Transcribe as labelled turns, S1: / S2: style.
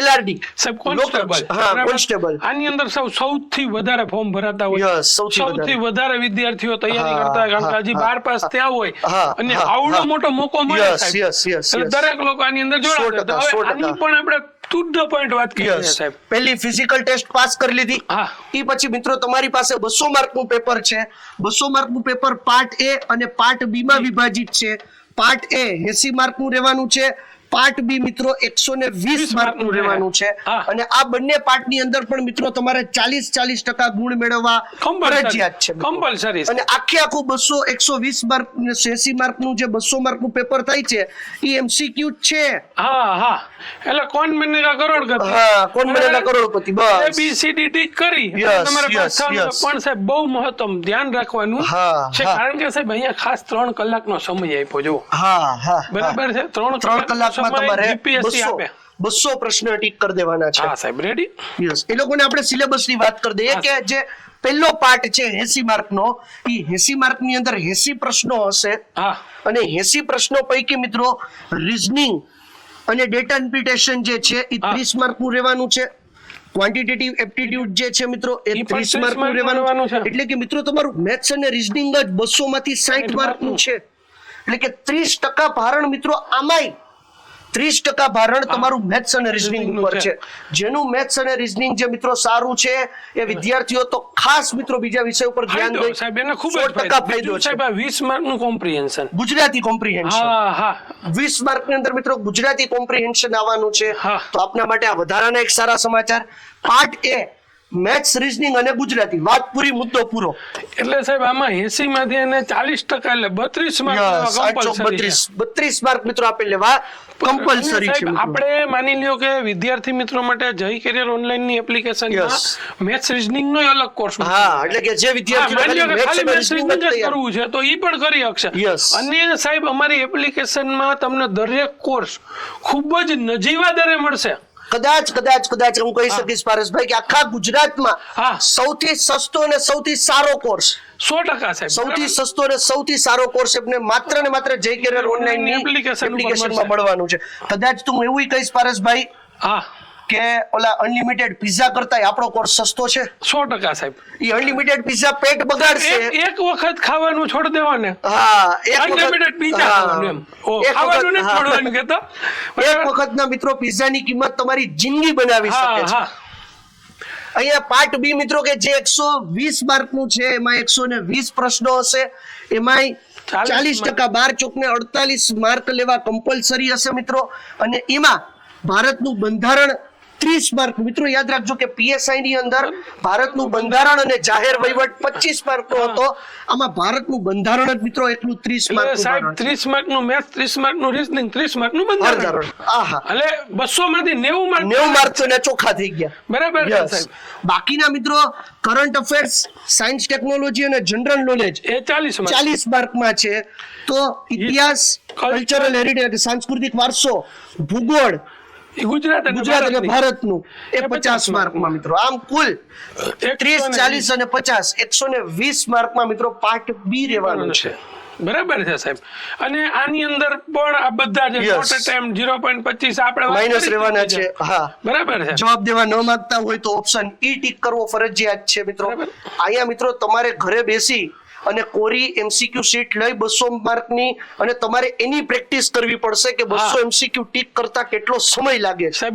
S1: LRD
S2: સાહેબ constable
S1: હા constable
S2: આની અંદર સૌ સૌથી વધારે ફોર્મ ભરાતા હોય.
S1: સૌથી
S2: વધારે. વિદ્યાર્થીઓ તૈયારી કરતા હોય કારણ કે હજી
S1: હા,
S2: બાર પાસ થયા હોય અને આવડો મોટો મોકો મળે સાહેબ. દરેક લોકો આની અંદર
S1: સો
S2: જોડાશે
S1: ટકા,
S2: તો
S1: સો
S2: હવે આની પણ આપણે ટુ ધ પોઈન્ટ વાત કરીએ સાહેબ.
S1: પહેલી ફિઝિકલ ટેસ્ટ પાસ કરી લીધી.
S2: હા.
S1: એ પછી મિત્રો તમારી પાસે બસો માર્કનું પેપર છે. બસો માર્કનું પેપર પાર્ટ એ અને પાર્ટ બી માં વિભાજિત છે. પાર્ટ એ એસી માર્કનું રહેવાનું છે. પાર્ટ બી મિત્રો એકસો ને વીસ માર્કનું રહેવાનું છે. અને આ બંને પાર્ટની અંદર પણ મિત્રો તમારે ચાલીસ ચાલીસ ટકા ગુણ મેળવવા ફરજિયાત છે
S2: કમ્પલસરી
S1: અને આખે આખું બસો એકસો વીસ માર્ક એસી માર્કનું જે બસો માર્કનું પેપર થાય છે એ એમસીક્યુ છે.
S2: હા હા. એટલે કોણ બનેગા કરોડપતિ?
S1: હા કોણ બનેગા કરોડપતિ?
S2: એ
S1: બસ
S2: બી સી ડી ટી કરી. તમારે. પણ સાહેબ બહુ મહત્તમ ધ્યાન રાખવાનું છે. કારણ કે સાહેબ અહીંયા ખાસ ત્રણ કલાકનો સમય આપ્યો જો
S1: હા હા
S2: બરાબર છે? ત્રણ
S1: ત્રણ કલાકમાં તમારે
S2: જીપીએસસી
S1: બસો પ્રશ્ન ટીક કરી દેવાના છે.
S2: હા સાહેબ રેડી
S1: યસ એ લોકોને આપણે સિલેબસની વાત કરી દઈએ કે જે પહેલો પાર્ટ છે 80 માર્ક નો એ 80 માર્કની અંદર 80 પ્રશ્નો હશે.
S2: હા.
S1: અને 80 પ્રશ્નો પૈકી મિત્રો રીઝનિંગ અને ડેટા ઇન્પિટેશન જે છે એ
S2: ત્રીસ
S1: 30 માર્કનું રહેવાનું છે. ક્વોન્ટિટેટિવ એપ્ટિટ્યુડ જે છે મિત્રો એ
S2: ઈ
S1: 30
S2: 30
S1: માર્કનું
S2: માર્કનું
S1: રહેવાનું છે. એટલે કે મિત્રો તમારું મેથ્સ અને રીઝનિંગ જ 200 માંથી 60 માર્કનું છે. એટલે કે 30 ટકા ભારણ મિત્રો આમાંય ત્રીસ ટકા ભારણ તમારું મેથ્સ અને રિઝનિંગ ઉપર છે. જેનું મેથ્સ અને રિઝનિંગ જે મિત્રો સારું છે એ વિદ્યાર્થીઓ તો ખાસ મિત્રો બીજા વિષય ઉપર ધ્યાન દે.
S2: સાહેબ એને ખૂબ
S1: 100%
S2: જ ફાયદો.
S1: ફાયદો છે
S2: સાહેબ આ 20 માર્કનું કોમ્પ્રિહેન્શન
S1: ગુજરાતી કોમ્પ્રિહેન્શન
S2: હા હા.
S1: વીસ માર્કની અંદર મિત્રો ગુજરાતી કોમ્પ્રિહેન્શન આવવાનું છે. તો આપના માટે આ વધારાના એક સારા સમાચાર. પાર્ટ એ મેથ્સ રીઝનિંગ અને ગુજરાતી. વાત પૂરી મુદ્દો પૂરો.
S2: એટલે સાહેબ આમાં 80 માંથી એને 40 ટકા એટલે 32 માર્ક
S1: યસ, આઠસો
S2: કમ્પલસરી
S1: બત્રીસ. બત્રીસ માર્ક મિત્રો આપી લેવા કમ્પલસરી છે
S2: આપણે માની લ્યો કે વિદ્યાર્થી મિત્રો માટે જય કેરિયર ઓનલાઈનની એપ્લિકેશન. મેથ્સ રીઝનિંગ નો અલગ કોર્સ
S1: હા એટલે કે જે વિદ્યાર્થી
S2: ખાલી
S1: મેથ્સ રીઝનિંગ
S2: જ કરવું છે તો ઈ પણ કરી શકશે અને સાહેબ અમારી એપ્લિકેશનમાં તમને દરેક કોર્સ ખૂબ જ નજીવા દરે મળશે.
S1: કદાચ કદાચ કદાચ હું કહી શકીશ પારસભાઈ કે આખા ગુજરાતમાં
S2: હા.
S1: સૌથી સસ્તો અને સૌથી સારો કોર્સ
S2: સો ટકા સાહેબ.
S1: સૌથી સસ્તો અને સૌથી સારો કોર્સ એમને માત્ર ને માત્ર જય કેરિયર ઓનલાઈન એપ્લિકેશનમાં મળવાનું છે. કદાચ તું એવું કહીશ પારસભાઈ
S2: હા.
S1: કે ઓલા અનલિમિટેડ પિઝા કરતા આપણો કોર્સ સસ્તો છે?
S2: સો ટકા સાહેબ.
S1: એ અનલિમિટેડ પિઝા પેટ બગાડશે.
S2: એક વખત ખાવાનું છોડ દેવાને.
S1: હા એક
S2: અનલિમિટેડ પિઝા ખાવાનું એમ. છોડવાનું કહેતો.
S1: એક વખતના મિત્રો પિઝાની કિંમત તમારી જિંદગી બનાવી શકે છે. અહીંયા પાર્ટ બી મિત્રો કે જે એકસો વીસ માર્કનું છે એમાં એકસો ને વીસ પ્રશ્નો હશે.
S2: ચાલીસ
S1: ચાલીસ ટકા બાર ચોક ને અડતાલીસ માર્ક લેવા કમ્પલસરી હશે મિત્રો. અને એમાં ભારતનું બંધારણ ત્રીસ માર્ક. મિત્રો યાદ રાખજો કે પીએસઆઈ ની અંદર ભારતનું બંધારણ અને જાહેર વહીવટ પચીસ માર્ક નો હતો. આમાં ભારતનું બંધારણ જ મિત્રો એટલું ત્રીસ માર્ક
S2: સાહેબ ત્રીસ માર્કનું મેથ ત્રીસ માર્કનું રીઝનિંગ ત્રીસ માર્કનું બંધારણ
S1: આહા.
S2: એટલે બસો માંથી નેવું માર્ક
S1: નેવું માર્ક ને ચોખ્ખા થઈ ગયા.
S2: બરાબર સાહેબ.
S1: બાકીના મિત્રો કરંટ અફેર્સ સાયન્સ ટેકનોલોજી અને જનરલ નોલેજ
S2: એ ચાલીસ માર્ક.
S1: ચાલીસ માર્કમાં છે. તો ઇતિહાસ કલ્ચરલ હેરિટેજ સાંસ્કૃતિક વારસો ભૂગોળ
S2: ગુજરાત
S1: ગુજરાત અને
S2: ભારતનું.
S1: એ પચાસ માર્કમાં. મિત્રો. આમ કુલ ત્રીસ ચાલીસ અને પચાસ એકસો ને વીસ માર્કમાં મિત્રો પાર્ટ બી રહેવાનું છે.
S2: બરાબર છે સાહેબ. અને આની અંદર પણ આ બધા જે. ટોટલ ટાઈમ ઝીરો પોઈન્ટ પચીસ આપણે
S1: માઇનસ રહેવાના છે. હા.
S2: બરાબર છે.
S1: જવાબ દેવા ન માંગતા હોય તો ઓપ્શન ઈ ટીક કરવો ફરજિયાત છે મિત્રો. અહીંયા મિત્રો તમારે ઘરે બેસી અને કોરી એમસીક્યુ સીટ લઈ બસો માર્કની અને તમારે એની પ્રેક્ટિસ કરવી પડશે કે બસો એમસીક્યુ ટીક કરતા કેટલો સમય લાગે છે?